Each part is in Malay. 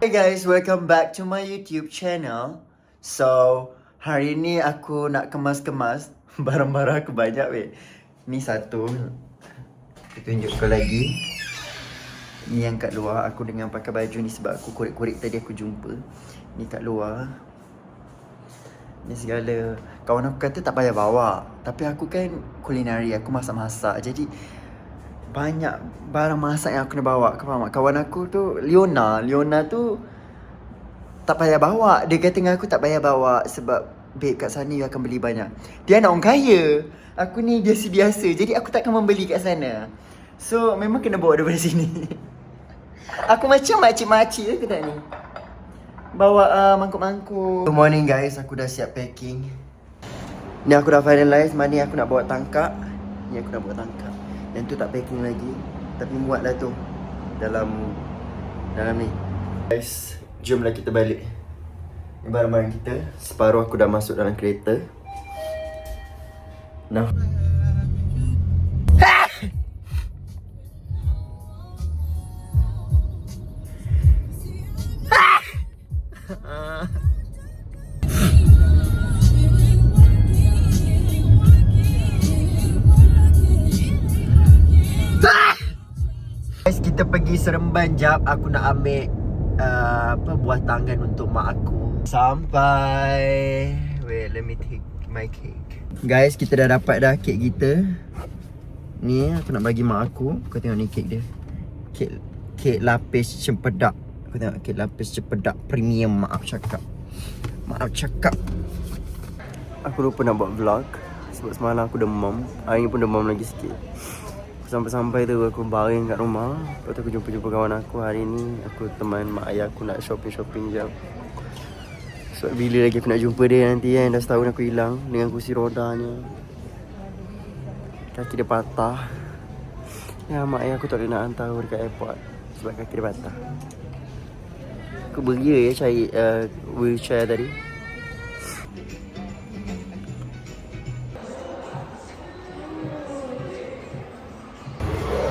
Hey guys, welcome back to my YouTube channel. So, hari ni aku nak kemas-kemas barang-barang aku banyak weh. Ni satu. Aku tunjuk kau lagi. Ni yang kat luar aku dengan pakai baju ni sebab aku korek-korek tadi aku jumpa. Ni kat luar. Ni segala Kawan aku kata tak payah bawa Tapi aku kan kulinari Aku masak-masak Jadi Banyak barang masak yang aku nak bawa. Faham tak? Kawan aku tu Leona. Leona tu Tak payah bawa. Dia kata dengan aku tak payah bawa Sebab Babe kat sana you akan beli banyak. Dia anak orang kaya. Aku ni biasa-biasa Jadi aku takkan membeli kat sana. So memang kena bawa daripada sini. Aku macam makcik-makcik ke tak ni. Bawa uh, mangkuk-mangkuk. Good morning guys, aku dah siap packing. Ni aku dah finalize, mana aku nak bawa tangkap. Ni aku nak bawa tangkap Yang tu tak packing lagi. Tapi muat dah tu. Dalam Dalam ni. Guys, jomlah kita balik. Barang-barang kita. Separuh aku dah masuk dalam kereta. Now Seremban jap. Aku nak ambil uh, apa buah tangan untuk mak aku. Sampai. Wait, let me take my cake. Guys, kita dah dapat dah kek kita. Ni aku nak bagi mak aku. Kau tengok ni kek dia. Kek kek lapis cempedak. Kau tengok kek lapis cempedak premium mak aku cakap. Mak aku cakap. Aku lupa nak buat vlog sebab semalam aku demam. Hari ni pun demam lagi sikit. Sampai-sampai tu aku baring kat rumah. Lepas tu aku jumpa-jumpa kawan aku. Hari ni aku teman mak ayah aku nak shopping-shopping jap Sebab bila lagi aku nak jumpa dia nanti kan Dah setahun aku hilang dengan kursi rodanya. Kaki dia patah. Ya mak ayah aku tak boleh nak hantar dekat airport Sebab kaki dia patah. Aku beria ya cari uh, wheelchair tadi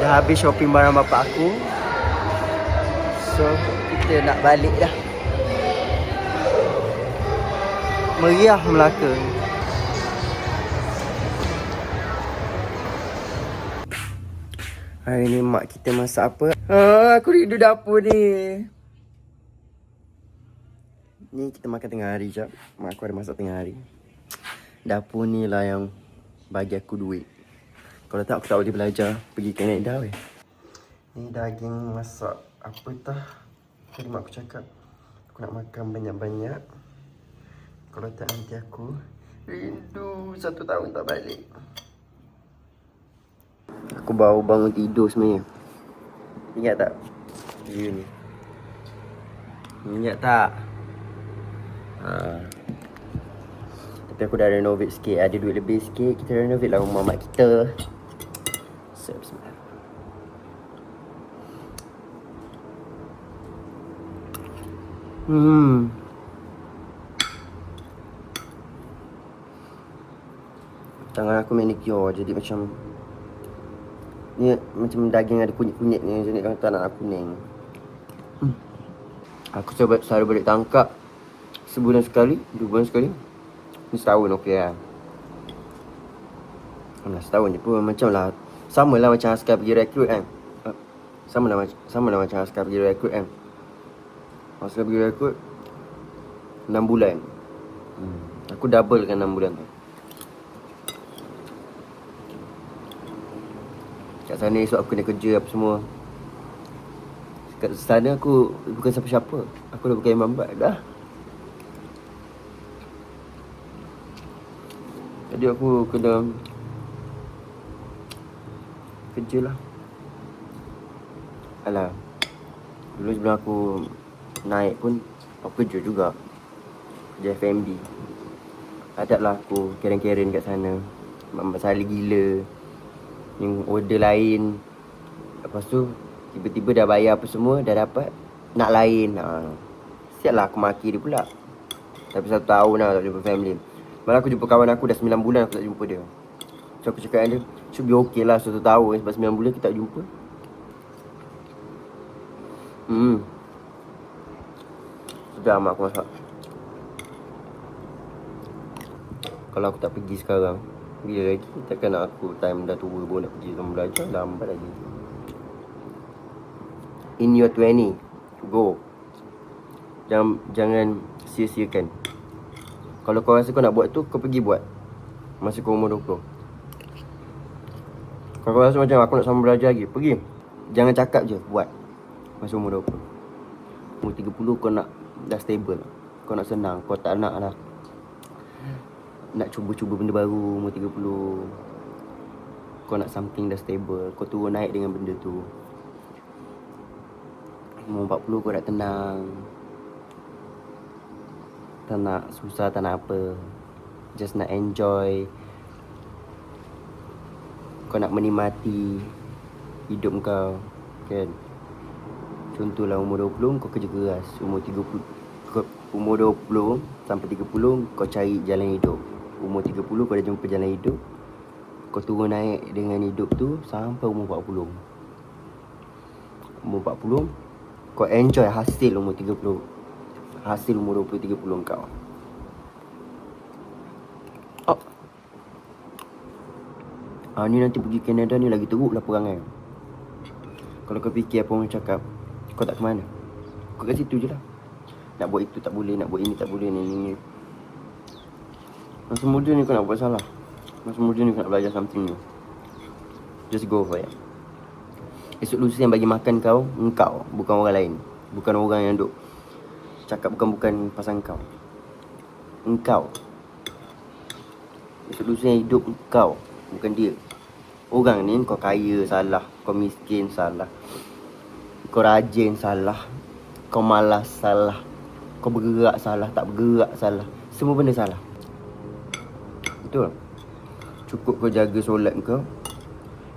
habis shopping barang bapak aku So kita nak balik dah Meriah Melaka Hari ni mak kita masak apa? Ah, aku rindu dapur ni. Ni kita makan tengah hari jap. Mak aku ada masak tengah hari. Dapur ni lah yang bagi aku duit. Kalau tak aku tak boleh belajar pergi Canada weh. Ni daging masak apa tah? Tadi mak aku cakap aku nak makan banyak-banyak. Kalau tak nanti aku rindu satu tahun tak balik. Aku baru bangun tidur sebenarnya. Ingat tak? View ni. Ingat tak? Ha. Tapi aku dah renovate sikit. Ada duit lebih sikit. Kita renovate lah rumah mak kita. So, bismillah. Hmm. Tangan aku manicure jadi macam Ni macam daging ada kunyit-kunyit ni Jadi kalau tak nak kuning hmm. Aku selalu, selalu balik tangkap Sebulan sekali, dua bulan sekali Ni setahun okey lah Alah, setahun je pun macam lah Sama lah macam askar pergi rekrut kan? Ah, Sama lah, mac- sama lah macam askar pergi rekrut kan? Askar pergi rekrut 6 bulan. Hmm. Aku double kan 6 bulan tu. Kat sana esok aku kena kerja apa semua. Kat sana aku bukan siapa-siapa. Aku dah bukan imam bad dah. Jadi aku kena Kerja lah Alah Dulu sebelum aku naik pun Aku kerja juga. Kerja FMB Adatlah aku keren-keren kat sana. Mak Sali gila. Yang order lain. Lepas tu Tiba-tiba dah bayar apa semua Dah dapat Nak lain. Ha. Siap lah aku maki dia pula. Tapi satu tahun lah tak jumpa family. Malah aku jumpa kawan aku dah 9 bulan aku tak jumpa dia. So aku cakap dengan dia Should be okay lah satu tahun Sebab 9 bulan kita tak jumpa Hmm jam aku masak. Kalau aku tak pergi sekarang, bila lagi takkan aku time dah tua pun nak pergi sama belajar lambat lagi. In your 20, go. Jangan jangan sia-siakan. Kalau kau rasa kau nak buat tu, kau pergi buat. Masa kau umur 20. Kalau kau rasa macam aku nak sama belajar lagi, pergi. Jangan cakap je, buat. Masa umur 20. Umur 30 kau nak dah stable. Kau nak senang, kau tak nak lah. Nak cuba-cuba benda baru umur 30. Kau nak something dah stable. Kau turun naik dengan benda tu. Umur 40 kau nak tenang. Tak nak susah, tak nak apa. Just nak enjoy. Kau nak menikmati hidup kau. Kan? Contohlah umur 20 kau kerja keras. Umur 30 kau, umur 20 sampai 30 kau cari jalan hidup. Umur 30 kau dah jumpa jalan hidup. Kau turun naik dengan hidup tu sampai umur 40. Umur 40 kau enjoy hasil umur 30. Hasil umur 20 30 kau. Oh. Ah ni nanti pergi Canada ni lagi teruk lah perangai. Kalau kau fikir apa orang cakap, kau tak ke mana? Kau kat situ je lah. Nak buat itu tak boleh, nak buat ini tak boleh, ni ni ni. Masa muda ni kau nak buat salah. Masa muda ni kau nak belajar something new. Just go for it. Esok lusa yang bagi makan kau, engkau, bukan orang lain. Bukan orang yang duk cakap bukan-bukan pasal kau. Engkau. Esok lusa yang hidup engkau, bukan dia. Orang ni kau kaya salah, kau miskin salah. Kau rajin salah. Kau malas salah. Kau bergerak salah, tak bergerak salah. Semua benda salah. Betul. Cukup kau jaga solat kau.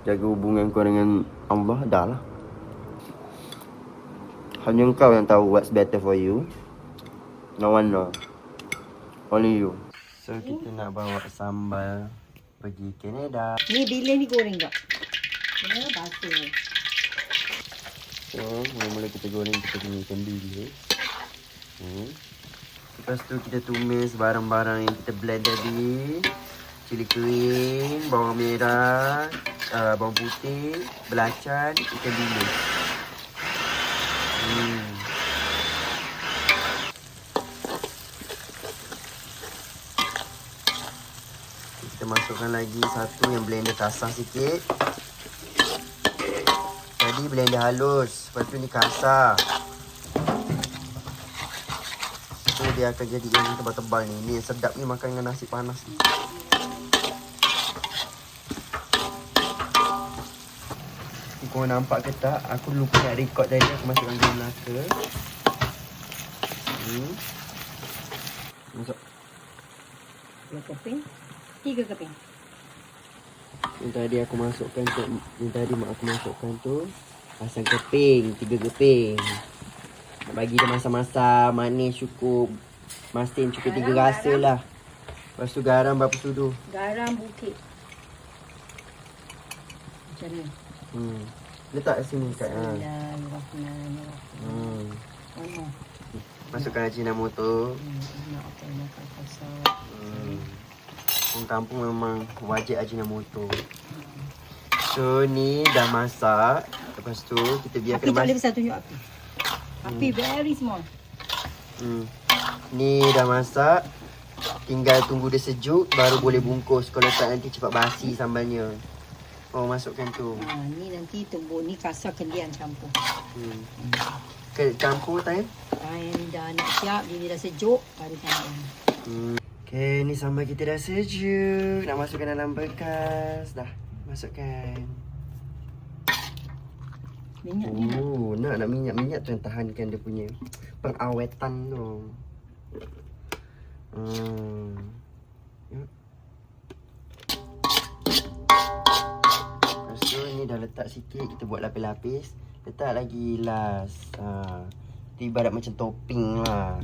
Jaga hubungan kau dengan Allah dah lah. Hanya kau yang tahu what's better for you. No one know. Only you. So kita nak bawa sambal pergi Canada. Ni bila ni goreng tak? Ya, basuh. So, mula-mula kita goreng kita kenyangkan bilis. Hmm. Lepas tu kita tumis barang-barang yang kita blend tadi. Cili kering, bawang merah, uh, bawang putih, belacan, ikan bilis. Hmm. Kita masukkan lagi satu yang blender kasar sikit. Tadi blender halus, lepas tu ni kasar. So dia akan jadi yang tebal-tebal ni. Ni yang sedap ni makan dengan nasi panas ni. Ni korang nampak ke tak? Aku lupa nak record tadi aku masukkan gula melaka. Hmm. Masuk. Dua keping. Tiga keping. Yang tadi aku masukkan tu Yang tadi mak aku masukkan tu Asam keping Tiga keping Nak bagi dia masa-masa Manis cukup Masin cukup tiga Garam, rasa lah Lepas tu garam berapa sudu Garam bukit. Macam ni. hmm. Letak sini kat ha. Hmm. Masukkan Ajinomoto Hmm, nak apa nak kasar. hmm. Orang kampung memang wajib Ajinomoto So ni dah masak Lepas tu kita biarkan Api tak mas- boleh besar tunjuk api. Api very small. Hmm. Ni dah masak. Tinggal tunggu dia sejuk baru boleh bungkus. Kalau tak nanti cepat basi sambalnya. Oh masukkan tu. Ha, ni nanti tunggu ni kasar kendian campur. Hmm. Ke campur time. Ni dah nak siap, dia dah sejuk, baru tambah. Hmm. Okay, ni sambal kita dah sejuk. Nak masukkan dalam bekas. Dah, masukkan. Minyak ni nak. Oh, nak nak minyak-minyak tu yang tahankan dia punya pengawetan tu. Hmm. Lepas tu ni dah letak sikit kita buat lapis-lapis. Letak lagi last. Ha. Itu ibarat macam topping lah.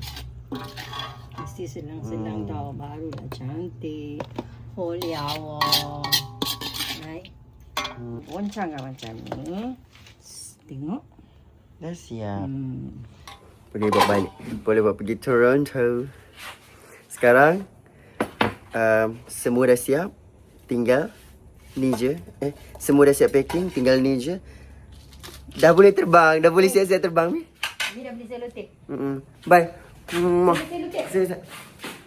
Mesti senang-senang Hmm. tau. Baru dah cantik. Holy awak. Right? Hmm. Goncang kan macam ni. Tengok. Dah siap. Hmm. Boleh buat balik. Boleh buat pergi Toronto. Sekarang um, semua dah siap. Tinggal ni je. Eh, semua dah siap packing, tinggal ni je. Dah boleh terbang, dah boleh siap-siap terbang ni. Ni dah beli selotip. Mm-mm. Bye. Mwah.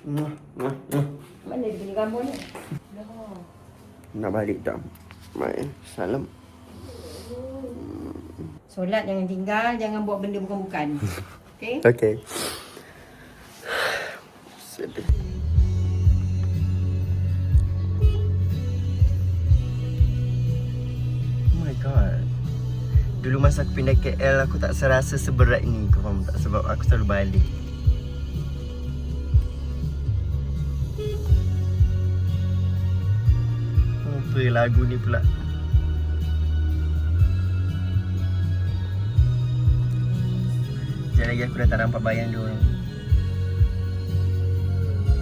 Mwah, mwah. Mana dia beli gambar ni? Nak balik dah. Bye. Salam. Solat jangan tinggal, jangan buat benda bukan-bukan. Okay? Okay. Sedih. Oh my god. Dulu masa aku pindah KL aku tak serasa seberat ni kau faham tak sebab aku selalu balik. Apa lagu ni pula? Sekejap lagi aku dah tak nampak bayang dia orang.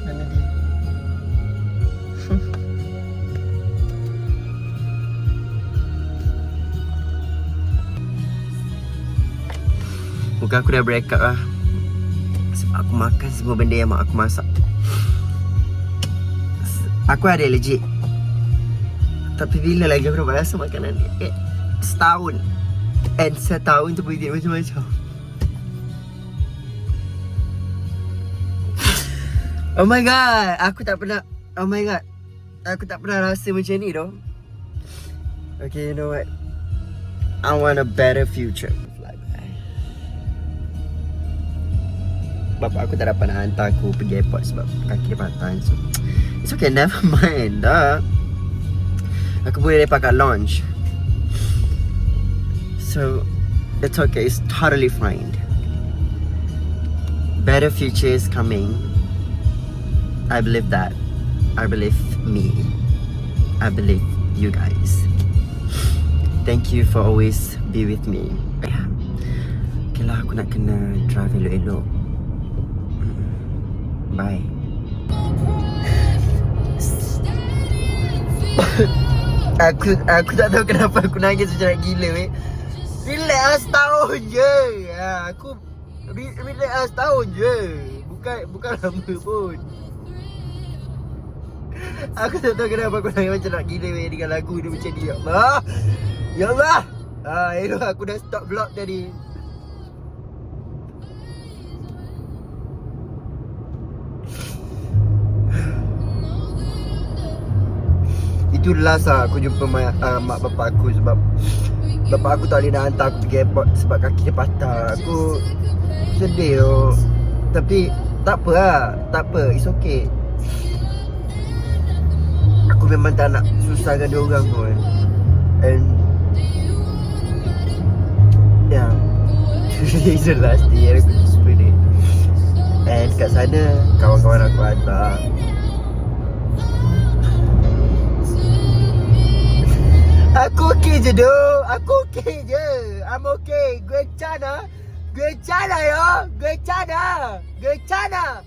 Mana dia? Muka aku dah break up lah Sebab aku makan semua benda yang mak aku masak Aku ada legit Tapi bila lagi aku dapat rasa makanan ni eh, Setahun. And setahun tu boleh macam-macam. Oh my god Aku tak pernah Oh my god Aku tak pernah rasa macam ni doh Okay you know what? I want a better future. Bapak aku tak dapat nak hantar aku pergi airport sebab kaki patah so It's okay, never mind dah Kat lounge So It's okay, it's totally fine. Better future is coming. I believe that. I believe me. I believe you guys. Thank you for always be with me. Lah, aku nak kena drive Mm-mm. Bye Aku aku tak tahu kenapa aku nangis macam nak gila weh. Relax lah setahun je. Ha, aku re- relax lah setahun je. Bukan bukan lama pun. Aku tak tahu kenapa aku nangis macam nak gila weh dengan lagu ni macam ni. Ya Allah. Ya Allah. Ah, elok aku dah stop vlog tadi. Itu last lah aku jumpa mak, uh, mak bapak aku sebab Bapak aku tak boleh nak hantar aku pergi airport sebab kaki dia patah. Aku sedih tu Tapi tak apa lah, tak apa, it's okay. Aku memang tak nak susahkan dia orang pun. And Yeah It's the last day aku dia. And kat sana kawan-kawan aku hantar Aku okey je doh. Aku okey je. I'm okay. Gue Chana. Gue Chana yo. Gue Chana. Gue Chana.